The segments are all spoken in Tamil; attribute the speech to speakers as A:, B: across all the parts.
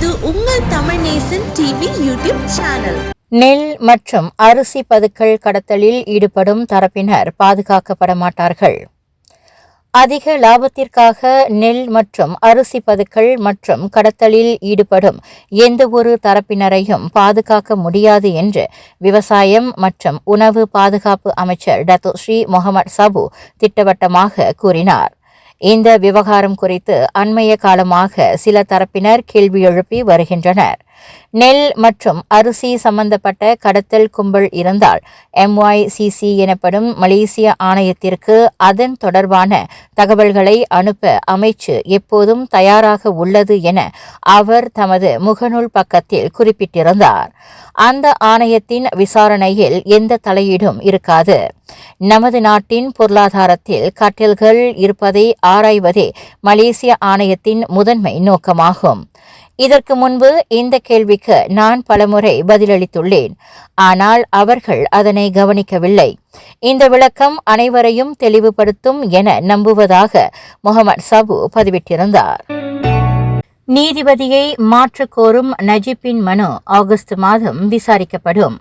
A: இது உங்கள் Tamil Nesan TV YouTube channel.
B: நெல் மற்றும் அரிசி பதுக்கள் கடத்தலில் ஈடுபடும் தரப்பினர் பாதுகாக்கப்பட மாட்டார்கள் அதிக லாபத்திற்காக நெல் மற்றும் அரிசி பதுக்கள் மற்றும் கடத்தலில் ஈடுபடும் எந்தவொரு தரப்பினரையும் பாதுகாக்க முடியாது என்று விவசாயம் மற்றும் உணவு பாதுகாப்பு அமைச்சர் டத்து ஸ்ரீ முகமது சபு திட்டவட்டமாக கூறினார். இந்த விவகாரம் குறித்து அண்மைய காலமாக சில தரப்பினர் கேள்வி எழுப்பி வருகின்றனர். நெல் மற்றும் அரிசி சம்பந்தப்பட்ட கடத்தல் கும்பல் இருந்தால் எம்ஒய்சிசி எனப்படும் மலேசிய ஆணையத்திற்கு அதன் தொடர்பான தகவல்களை அனுப்ப அமைச்சு எப்போதும் தயாராக உள்ளது என அவர் தமது முகநூல் பக்கத்தில் குறிப்பிட்டிருந்தார். அந்த ஆணையத்தின் விசாரணையில் எந்த தலையீடும் இருக்காது. நமது நாட்டின் பொருளாதாரத்தில் கட்டில்கள் இருப்பதை ஆராய்வதே மலேசிய ஆணையத்தின் முதன்மை நோக்கமாகும். இதற்கு முன்பு இந்த கேள்விக்கு நான் பலமுறை பதிலளித்துள்ளேன். ஆனால் அவர்கள் அதனை கவனிக்கவில்லை. இந்த விளக்கம் அனைவரையும் தெளிவுபடுத்தும் என நம்புவதாக முகமது சபு பதிவிட்டிருந்தார். நீதிபதியை மாற்றக் கோரும் நஜீப்பின் மனு ஆகஸ்ட் மாதம் விசாரிக்கப்படும்.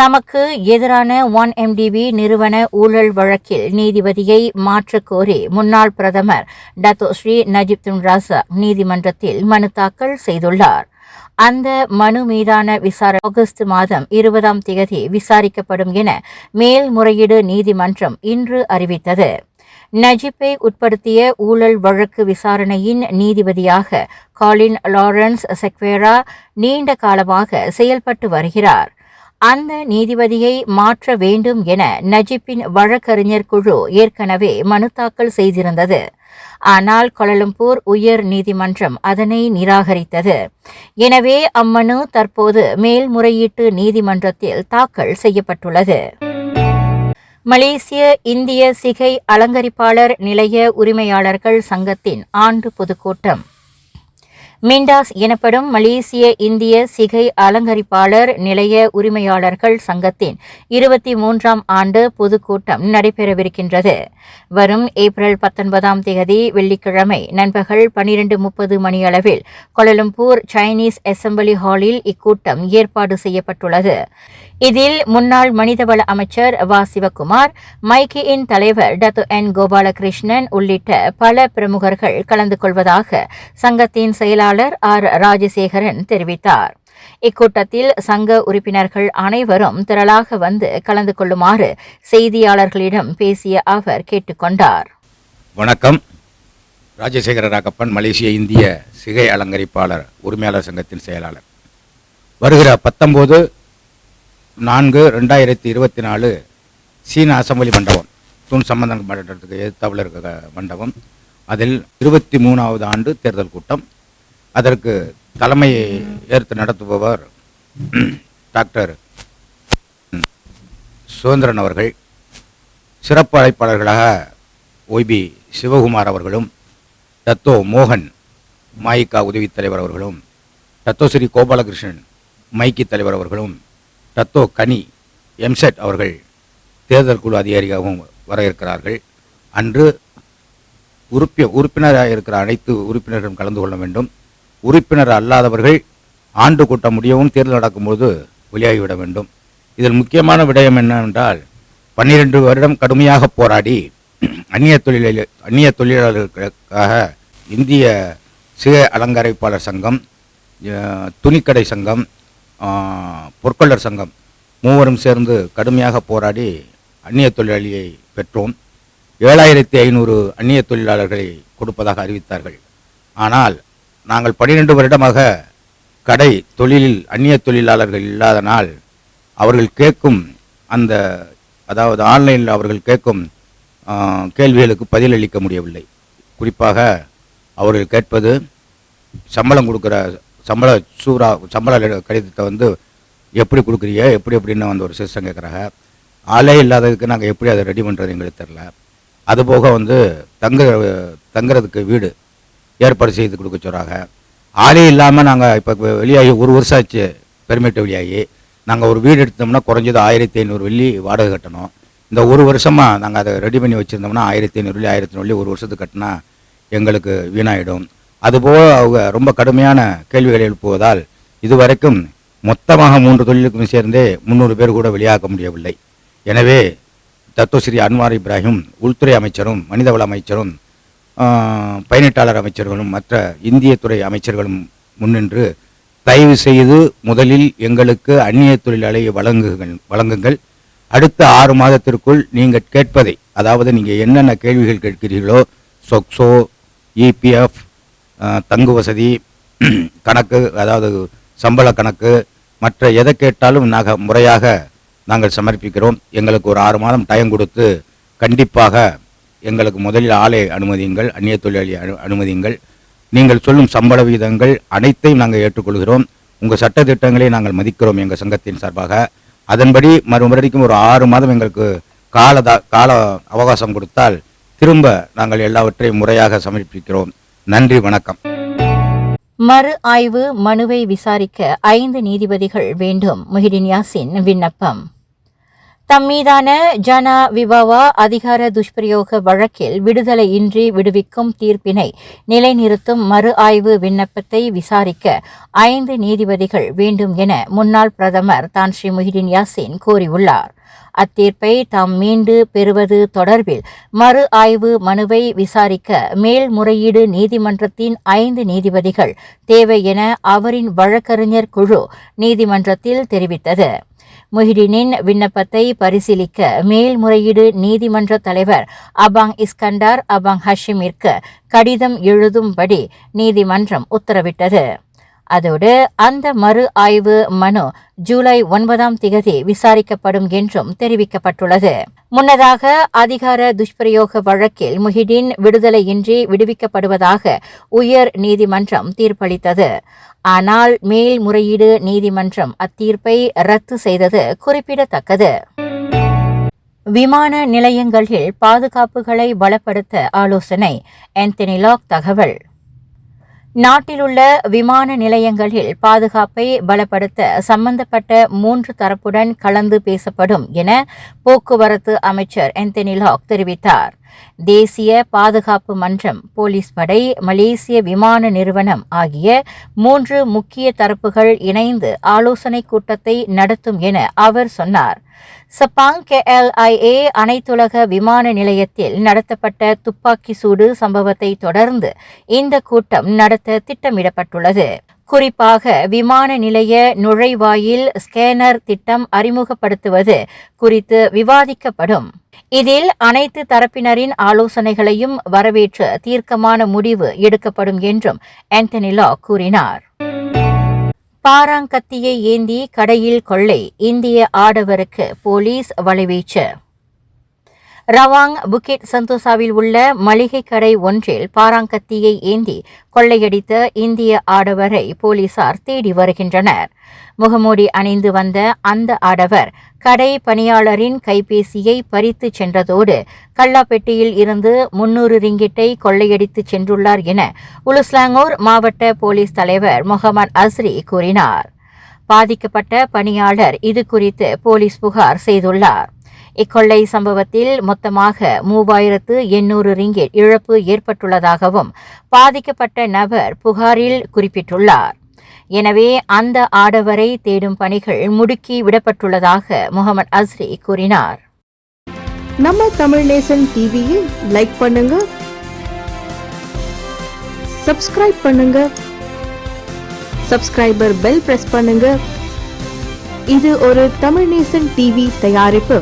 B: தமக்கு எதிரான ஒன் எம்டிபி நிறுவன ஊழல் வழக்கில் நீதிபதியை மாற்றக்கோரி முன்னாள் பிரதமர் Dato Sri Najib Tun Razak நீதிமன்றத்தில் மனு தாக்கல் செய்துள்ளார். அந்த மனு மீதான விசாரணை ஆகஸ்ட் மாதம் இருபதாம் தேதி விசாரிக்கப்படும் என மேல்முறையீடு நீதிமன்றம் இன்று அறிவித்தது. நஜிப்பை உட்படுத்திய ஊழல் வழக்கு விசாரணையின் நீதிபதியாக காலின் லாரன்ஸ் செக்வேரா நீண்ட காலமாக செயல்பட்டு வருகிறார். அந்த நீதிபதியை மாற்ற வேண்டும் என நஜிப்பின் வழக்கறிஞர் குழு ஏற்கனவே மனு தாக்கல் செய்திருந்தது. ஆனால் கொலலம்பூர் உயர் நீதிமன்றம் அதனை நிராகரித்தது. எனவே அம்மனு தற்போது மேல்முறையீட்டு நீதிமன்றத்தில் தாக்கல் செய்யப்பட்டுள்ளது. மலேசிய இந்திய சிகை அலங்கரிப்பாளர் நிலைய உரிமையாளர்கள் சங்கத்தின் ஆண்டு பொதுக்கூட்டம். மிண்டாஸ் எனப்படும் மலேசிய இந்திய சிகை அலங்கரிப்பாளர் நிலைய உரிமையாளர்கள் சங்கத்தின் இருபத்தி மூன்றாம் ஆண்டு பொதுக்கூட்டம் நடைபெறவிருக்கின்றது. வரும் ஏப்ரல் பத்தொன்பதாம் தேதி வெள்ளிக்கிழமை நண்பகல் பனிரெண்டு முப்பது மணியளவில் கொலலம்பூர் சைனீஸ் அசம்பிளி ஹாலில் இக்கூட்டம் ஏற்பாடு செய்யப்பட்டுள்ளது. இதில் முன்னாள் மனிதவள அமைச்சர் வா. சிவகுமார் மைக்கியின் தலைவர் டத்து என். கோபாலகிருஷ்ணன் உள்ளிட்ட பல பிரமுகர்கள் கலந்து கொள்வதாக சங்கத்தின் செயலாளர் ஆர். ராஜசேகரன் தெரிவித்தார். இக்கூட்டத்தில் சங்க உறுப்பினர்கள் அனைவரும் திரளாக வந்து கலந்து கொள்ளுமாறு செய்தியாளர்களிடம் பேசிய அவர் கேட்டுக்கொண்டார்
C: வணக்கம். ராஜசேகர ராகப்பன் மலேசிய இந்திய சிகை அலங்கரிப்பாளர் உரிமையாளர் சங்கத்தின் செயலாளர். வருகிற பத்தொம்போது நான்கு ரெண்டாயிரத்தி இருபத்தி நாலு சீன அசெம்பிளி மண்டபம் தூண் சம்பந்தம் மண்டலத்துக்கு எதிர்த்தாவில் இருக்க மண்டபம். அதில் இருபத்தி மூணாவது ஆண்டு தேர்தல் கூட்டம். அதற்கு தலைமையை ஏற்று நடத்துபவர் டாக்டர் சுதந்திரன் அவர்கள். சிறப்பு அழைப்பாளர்களாக ஒய்பி சிவகுமார் அவர்களும் தத்தோ மோகன் மாயிக்கா உதவித் தலைவர் அவர்களும் தத்தோ ஸ்ரீ கோபாலகிருஷ்ணன் மைக்கி தலைவர் அவர்களும் தத்தோ கனி எம்செட் அவர்கள் தேர்தல் குழு அதிகாரியாகவும் வர இருக்கிறார்கள் அன்று உறுப்பி உறுப்பினராக இருக்கிற அனைத்து உறுப்பினர்களும் கலந்து கொள்ள வேண்டும். உறுப்பினர் அல்லாதவர்கள் ஆண்டு கூட்டம் முடியவும் தேர்தல் நடக்கும்போது வெளியாகிவிட வேண்டும். இதில் முக்கியமான விடயம் என்னவென்றால் பன்னிரண்டு வருடம் கடுமையாக போராடி அந்நிய தொழிலாளி அந்நிய தொழிலாளர்களுக்காக இந்திய சிக அலங்கரிப்பாளர் சங்கம் துணிக்கடை சங்கம் பொற்கொள்ளர் சங்கம் மூவரும் சேர்ந்து கடுமையாக போராடி அந்நிய தொழிலாளியை பெற்றோம். ஏழாயிரத்தி ஐநூறு அந்நிய தொழிலாளர்களை கொடுப்பதாக அறிவித்தார்கள். ஆனால் நாங்கள் பன்னிரெண்டு வருடமாக கடை தொழிலில் அந்நிய தொழிலாளர்கள் இல்லாதனால் அவர்கள் கேட்கும் அந்த அதாவது ஆன்லைனில் அவர்கள் கேட்கும் கேள்விகளுக்கு பதிலளிக்க முடியவில்லை. குறிப்பாக அவர்கள் கேட்பது சம்பளம் கொடுக்குற சம்பள சூறா சம்பள கடிதத்தை வந்து எப்படி கொடுக்குறீங்க எப்படி எப்படின்னு வந்து ஒரு சிஸ்டம் கேட்குறாங்க. ஆளே இல்லாததுக்கு நாங்கள் எப்படி அதை ரெடி பண்ணுறது எங்களுக்கு தெரில. அதுபோக வந்து தங்க தங்குறதுக்கு வீடு ஏற்பாடு செய்து கொடுக்க சொல்கிறாங்க ஆளே இல்லாமல் நாங்கள் இப்போ வெளியாகி ஒரு வருஷம் ஆச்சு பெர்மிட் வெளியாகி. நாங்கள் ஒரு வீடு எடுத்தோம்னா குறைஞ்சது ஆயிரத்தி ஐநூறு வெள்ளி வாடகை கட்டணும். இந்த ஒரு வருஷமாக நாங்கள் அதை ரெடி பண்ணி வச்சுருந்தோம்னா ஆயிரத்தி ஐநூறு வெள்ளி ஆயிரத்தி ஐநூறு வெள்ளி ஒரு வருஷத்துக்கு கட்டினா எங்களுக்கு வீணாயிடும். அதுபோல் அவங்க ரொம்ப கடுமையான கேள்விகளை எழுப்புவதால் இதுவரைக்கும் மொத்தமாக மூன்று தொழிலுக்கும் சேர்ந்தே முந்நூறு பேர் கூட வெளியாக்க முடியவில்லை. எனவே தத்துவஸ்ரீ அன்வார் இப்ராஹிம் உள்துறை அமைச்சரும் மனிதவள அமைச்சரும் பயனீட்டாளர் அமைச்சர்களும் மற்ற இந்திய துறை அமைச்சர்களும் முன்னின்று தயவு செய்து முதலில் எங்களுக்கு அந்நிய தொழிலாளை வழங்குங்கள் வழங்குங்கள். அடுத்த ஆறு மாதத்திற்குள் நீங்கள் கேட்பதை அதாவது நீங்கள் என்னென்ன கேள்விகள் கேட்கிறீர்களோ சொக்ஸோ இபிஎஃப் தங்கு வசதி கணக்கு அதாவது சம்பள கணக்கு மற்ற எதை கேட்டாலும் நாங்கள் முறையாக நாங்கள் சமர்ப்பிக்கிறோம். எங்களுக்கு ஒரு ஆறு மாதம் டைம் கொடுத்து கண்டிப்பாக எங்களுக்கு முதலில் ஆலை அனுமதியுங்கள் அந்நிய தொழிலாளி அனு அனுமதியுங்கள். நீங்கள் சொல்லும் சம்பள விகிதங்கள் அனைத்தையும் நாங்கள் ஏற்றுக்கொள்கிறோம். உங்கள் சட்ட திட்டங்களை நாங்கள் மதிக்கிறோம் எங்கள் சங்கத்தின் சார்பாக. அதன்படி மறுபடிக்கும் ஒரு ஆறு மாதம் எங்களுக்கு காலதா கால அவகாசம் கொடுத்தால் திரும்ப நாங்கள் எல்லாவற்றையும் முறையாக சமர்ப்பிக்கிறோம். நன்றி வணக்கம்.
B: மறு ஆய்வு மனுவை விசாரிக்க ஐந்து நீதிபதிகள் வேண்டும். முஹிடின் யாசின் விண்ணப்பம். தம் மீதான ஜனா விவாவா அதிகார துஷ்பிரயோக வழக்கில் விடுதலையின்றி விடுவிக்கும் தீர்ப்பினை நிலைநிறுத்தும் மறு ஆய்வு விண்ணப்பத்தை விசாரிக்க ஐந்து நீதிபதிகள் வேண்டும் என முன்னாள் பிரதமர் தான் ஸ்ரீ முஹிடின் யாசின் கூறியுள்ளார். அத்தீர்ப்பை தாம் மீண்டு பெறுவது தொடர்பில் மறு ஆய்வு மனுவை விசாரிக்க மேல்முறையீடு நீதிமன்றத்தின் ஐந்து நீதிபதிகள் தேவை என அவரின் வழக்கறிஞர் குழு நீதிமன்றத்தில் தெரிவித்தது. முஹிடினின் விண்ணப்பத்தை பரிசீலிக்க மேல்முறையீடு நீதிமன்ற தலைவர் அபாங் இஸ்கண்டார் அபாங் ஹஷிமிற்கு கடிதம் எழுதும்படி நீதிமன்றம் உத்தரவிட்டது. அதோடு அந்த மறு ஆய்வு மனு ஜூலை ஒன்பதாம் திகதி விசாரிக்கப்படும் என்றும் தெரிவிக்கப்பட்டுள்ளது. முன்னதாக அதிகார துஷ்பிரயோக வழக்கில் முஹிடின் விடுதலையின்றி விடுவிக்கப்படுவதாக உயர் நீதிமன்றம் தீர்ப்பளித்தது. ஆனால் மேல்முறையீடு நீதிமன்றம் அத்தீர்ப்பை ரத்து செய்தது குறிப்பிடத்தக்கது. விமான நிலையங்களில் பாதுகாப்புகளை பலப்படுத்த ஆலோசனை ஆந்தனி லாக் தகவல். நாட்டிலுள்ள விமான நிலையங்களில் பாதுகாப்பை பலப்படுத்த சம்பந்தப்பட்ட மூன்று தரப்புடன் கலந்து பேசப்படும் என போக்குவரத்து அமைச்சர் ஆந்தனி லாக் தெரிவித்தார். தேசிய பாதுகாப்பு மன்றம் போலீஸ் படை மலேசிய விமான நிறுவனம் ஆகிய மூன்று முக்கிய தரப்புகள் இணைந்து ஆலோசனைக் கூட்டத்தை நடத்தும் என அவர் சொன்னார். சப்பாங் கேஎல்ஐஏ அனைத்துலக விமான நிலையத்தில் நடத்தப்பட்ட துப்பாக்கி சூடு சம்பவத்தை தொடர்ந்து இந்த கூட்டம் நடத்த திட்டமிடப்பட்டுள்ளது. குறிப்பாக விமான நிலைய நுழைவாயில் ஸ்கேனர் திட்டம் அறிமுகப்படுத்துவது குறித்து விவாதிக்கப்படும். இதில் அனைத்து தரப்பினரின் ஆலோசனைகளையும் வரவேற்று தீர்க்கமான முடிவு எடுக்கப்படும் என்றும் ஆண்டனி லா கூறினார். பாராங்கத்தியை ஏந்தி கடையில் கொள்ளை இந்திய ஆடவருக்கு போலீஸ் வலைவீச்சு. ரவாங் புக்கெட் சந்தோசாவில் உள்ள மளிகை கடை ஒன்றில் பாராங்கத்தியை ஏந்தி கொள்ளையடித்த இந்திய ஆடவரை போலீசார் தேடி வருகின்றனர். முகமூடி அணிந்து வந்த அந்த ஆடவர் கடை பணியாளரின் கைபேசியை பறித்து சென்றதோடு கல்லாப்பெட்டியில் இருந்து முன்னூறு ரிங்கிட்டை கொள்ளையடித்து சென்றுள்ளார் என உலுஸ்லாங்கூர் மாவட்ட போலீஸ் தலைவர் முகமது அஸ்ரி கூறினார். பாதிக்கப்பட்ட பணியாளர் இது குறித்து போலீஸ் புகார் செய்துள்ளார். இக்கொள்ளை சம்பவத்தில் மொத்தமாக மூவாயிரத்து எண்ணூறு ரிங்கிட் இழப்பு ஏற்பட்டுள்ளதாகவும் பாதிக்கப்பட்ட நபர் புகாரில் குறிப்பிட்டுள்ளார். எனவே அந்த ஆடவரை தேடும் பணிகள் முடுக்கி விடப்பட்டுள்ளதாக முகமது அஸ்ரி கூறினார்.
A: நம்ம தமிழ் நேசன் டிவியில் லைக் பண்ணுங்க சப்ஸ்கிரைப் பண்ணுங்க சப்ஸ்கிரைபர் பெல் பிரஸ் பண்ணுங்க. இது ஒரு தமிழ் நேசன் டிவி தயாரிப்பு.